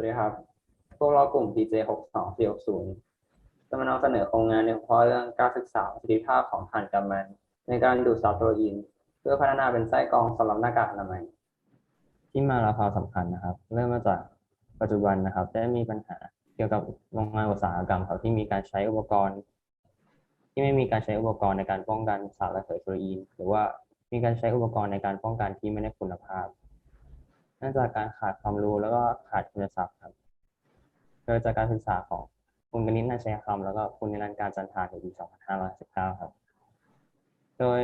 วัสดีครับ พวกเรากลุ่ม DJ 6 2 4 6 0จะมานำเสนอโครงงานในหัวข้อเรื่องการศึกษาประสิทธิภาพของถ่านกำมัน ในการดูดซับโปรตีนเพื่อพัฒนาเป็นไส้กรองสำหรับหน้ากากอนามัยที่มาและคาสำคัญนะครับ เริ่มมาจากปัจจุบันนะครับ ได้มีปัญหาเกี่ยวกับโรงงานอุตสาหกรรมครับที่มีการใช้อุปกรณ์ ที่ไม่มีการใช้อุปกรณ์ในการป้องกันสารระเหยโปรตีนหรือว่ามีการใช้อุปกรณ์ในการป้องกันที่ไม่ได้คุณภาพ เนื่องจากการขาดความรู้แล้วก็ขาดคุณทรัพย์ครับโดยจากการศึกษาของคุณกนิษฐ์นาชัยคำแล้วก็คุณนิรันการจันทาในปี 2519 ครับ โดย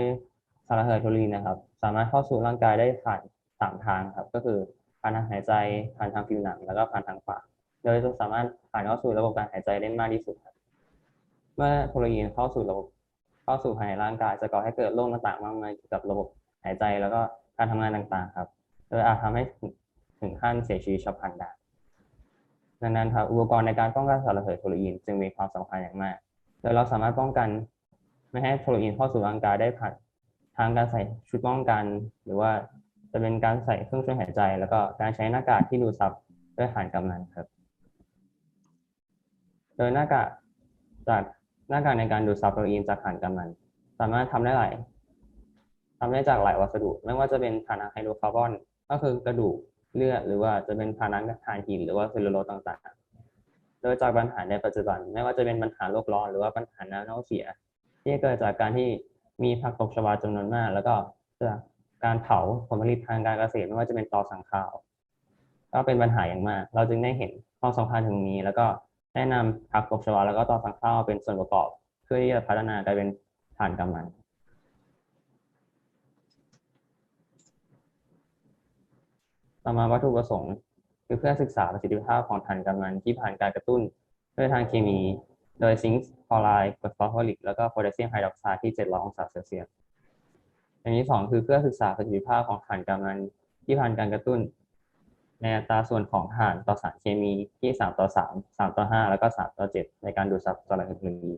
สาระเหยโปรตีนนะครับ สามารถเข้าสู่ร่างกายได้ผ่านสามทางครับ ก็คือผ่านทางหายใจผ่านทางผิวหนัง แล้วก็ผ่านทางปากโดยจะสามารถผ่านเข้าสู่ระบบการหายใจได้มากที่สุดครับ เมื่อโปรตีนเข้าสู่ระบบเข้าสู่ภายในร่างกายจะก่อให้เกิดโรคต่างๆมากมายเกี่ยวกับระบบหายใจแล้วก็การทำงานต่างๆ ครับ โดยอาจทำให้ถึงขั้นเสียชีวิตฉับพลันได้ดังนั้นครับอุปกรณ์ในการป้องกันสารระเหยโปรตีนจึงมีความสำคัญอย่างมากโดยเราสามารถป้องกันไม่ให้โปรตีนเข้าสู่ร่างกายได้ผ่านทางการใส่ชุดป้องกัน หรือว่าจะเป็นการใส่เครื่องช่วยหายใจ แล้วก็การใช้หน้ากากที่ดูดซับด้วยฐานกำนันครับ โดยหน้ากากจากหน้ากากในการดูดซับโปรตีนจากฐานกำมันสามารถทำได้หลายทำได้จากหลายวัสดุ ไม่ว่าจะเป็นฐานะไฮโดรคาร์บอน ก็คือกระดูกเลือดหรือว่าจะเป็นฐานะถ่านหินหรือว่าเซลลูโลสต่างๆ โดยจากปัญหาในปัจจุบัน ไม่ว่าจะเป็นปัญหาโลกร้อนหรือว่าปัญหาน้ำเน่าเสีย ที่เกิดจากการที่มีผักตบชวาจำนวนมาก แล้วก็จากการเผาผลผลิตทางการเกษตรไม่ว่าจะเป็นตอสังข้าวก็เป็นปัญหาอย่างมาก เราจึงได้เห็นความสำคัญตรงนี้ แล้วก็แนะนำผักตบชวาแล้วก็ตอสังข้าวเป็นส่วนประกอบ เพื่อที่จะพัฒนากลายเป็นฐานกำมัน ต่อมาวัตถุประสงค์ คือเพื่อศึกษาประสิทธิภาพของถ่านกำมันที่ผ่านการกระตุ้นด้วยทางเคมี โดยซิงค์คลอไรด์กรดฟอสฟอริกแล้วก็โพแทสเซียมไฮดรอกไซด์ที่ 700 องศาเซลเซียสอย่างที่สองคือเพื่อศึกษาประสิทธิภาพของถ่านกำมันที่ผ่านการกระตุ้น ในอัตราส่วนของถ่านต่อสารเคมีที่ 3 ต่อ 3 3 ต่อ 5 แล้วก็ 3 ต่อ 7 ในการดูดซับสารละเทนดี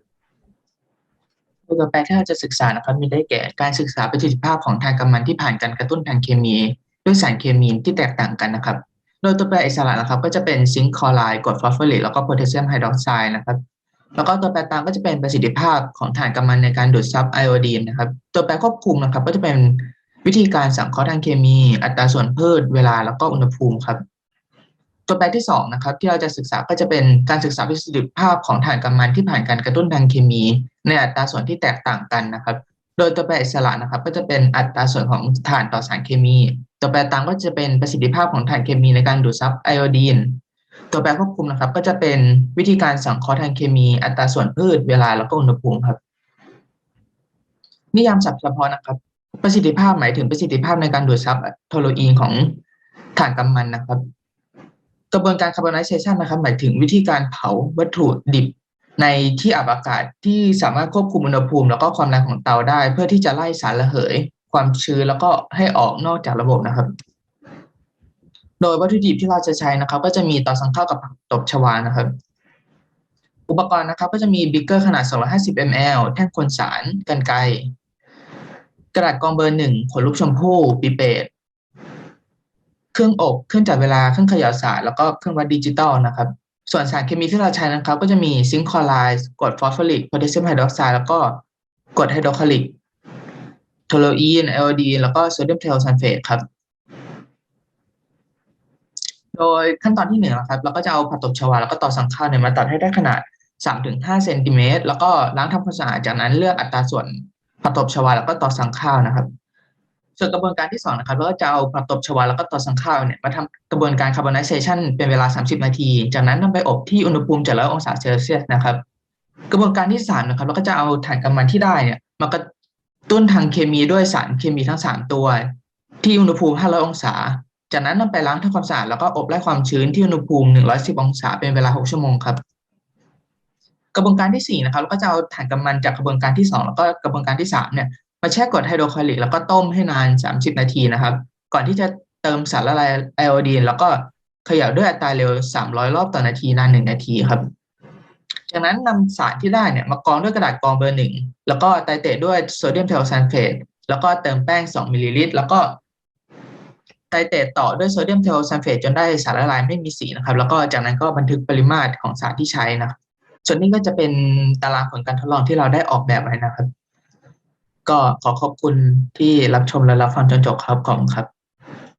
ตัวต่อไปที่เราจะศึกษานะครับมีได้แก่การศึกษาประสิทธิภาพของทางกำมันที่ผ่านการกระตุ้นทางเคมี ด้วยสารเคมีที่แตกต่างกันนะครับ โดยตัวแปรอิสระนะครับ ก็จะเป็นซิงค์คลอไรด์กรดฟอสฟอริกแล้วก็โพแทสเซียมไฮดรอกไซด์นะครับ แล้วก็ตัวแปรตามก็จะเป็นประสิทธิภาพของถ่านกำมันในการดูดซับไอโอดีนนะครับ ตัวแปรควบคุมนะครับ ก็จะเป็นวิธีการสังเคราะห์ทางเคมี อัตราส่วนพืชเวลาแล้วก็อุณหภูมิครับตัวแปรที่สองนะครับที่เราจะศึกษาก็จะเป็นการศึกษาประสิทธิภาพของถ่านกำมันที่ผ่านการกระตุ้นทางเคมี ในอัตราส่วนที่แตกต่างกันนะครับ โดยตัวแปรอิสระนะครับ ก็จะเป็นอัตราส่วนของถ่านต่อสารเคมี ตัวแปรตามก็จะเป็นประสิทธิภาพของถ่านเคมีในการดูดซับไอโอดีน ตัวแปรควบคุมนะครับ ก็จะเป็นวิธีการสังเคราะห์ทางเคมี อัตราส่วนพืชเวลาแล้วก็อุณหภูมิครับ นิยามศัพท์เฉพาะนะครับ ประสิทธิภาพหมายถึงประสิทธิภาพในการดูดซับโทโลอีนของถ่านกำมันนะครับ กระบวนการคาร์บอนไนเซชันนะครับ หมายถึงวิธีการเผาวัตถุดิบ ในที่อับอากาศที่สามารถควบคุมอุณหภูมิแล้วก็ความแรงของเตาได้ เพื่อที่จะไล่สารระเหย ความชื้นแล้วก็ให้ออกนอกจากระบบนะครับ โดยวัตถุดิบที่เราจะใช้นะครับ ก็จะมีต่อสังข้าวกับผักตบชวานะครับ อุปกรณ์นะครับ ก็จะมีบิ๊กเกอร์ขนาด 250 ml แท่งคนสารกันไกรกระดาษกรองเบอร์หนึ่งขนลูกชมพู่ปิเปตเครื่องอบเครื่องจับเวลาเครื่องขย่าสารแล้วก็เครื่องวัดดิจิตอลนะครับ ส่วนสารเคมีที่เราใช้นะครับ ก็จะมีซิงค์คลอไรด์กรดฟอสฟอริกโพแทสเซียมไฮดรอกไซด์แล้วก็กรดไฮโดรคลอริกโทโลอีนไอโอดีแล้วก็โซเดียมเทลซัลเฟตครับ โดยขั้นตอนที่หนึ่งนะครับ เราก็จะเอาผักตบชวาแล้วก็ต่อสังข้าวเนี่ยมาตัดให้ได้ขนาด3-5เซนติเมตรแล้วก็ล้างทำความสะอาดจากนั้นเลือกอัตราส่วนผักตบชวาแล้วก็ต่อสังข้าวนะครับ ส่วนกระบวนการที่สองนะครับเราก็จะเอาผักตบชวาแล้วก็ต่อสังข้าวเนี่ยมาทำกระบวนการคาร์บอนไนเซชันเป็นเวลา 30 นาที จากนั้นนำไปอบที่อุณหภูมิ700องศาเซลเซียสนะครับ กระบวนการที่สามนะครับเราก็จะเอาถ่านกำมันที่ได้เนี่ยมากระตุ้นทางเคมีด้วยสารเคมีทั้งสามตัว ที่อุณหภูมิ 500 องศา จากนั้นนำไปล้างทำความสะอาดแล้วก็อบไล่ความชื้นที่อุณหภูมิ 110 องศาเป็นเวลา 6 ชั่วโมงครับกระบวนการที่สี่นะครับเราก็จะเอาถ่านกำมันจากกระบวนการที่สองแล้วก็กระบวนการที่สามเนี่ย มาแช่กรดไฮโดรคลอริกแล้วก็ต้มให้นาน 30 นาทีนะครับ ก่อนที่จะเติมสารละลายไอโอดีน แล้วก็เขย่าด้วยอัตราเร็ว 300 รอบต่อนาทีนาน 1 นาทีครับ จากนั้นนำสารที่ได้เนี่ยมากรองด้วยกระดาษกรองเบอร์หนึ่งแล้วก็ไตเตะด้วยโซเดียมเทลซัลเฟตแล้วก็เติมแป้ง 2 มิลลิลิตรแล้วก็ไตเตะต่อด้วยโซเดียมเทลซัลเฟตจนได้สารละลายไม่มีสีนะครับ แล้วก็จากนั้นก็บันทึกปริมาตรของสารที่ใช้นะครับส่วนนี้ก็จะเป็นตารางผลการทดลองที่เราได้ออกแบบไว้นะครับ ก็ขอขอบคุณที่รับชมและรับฟังจนจบครับของครับ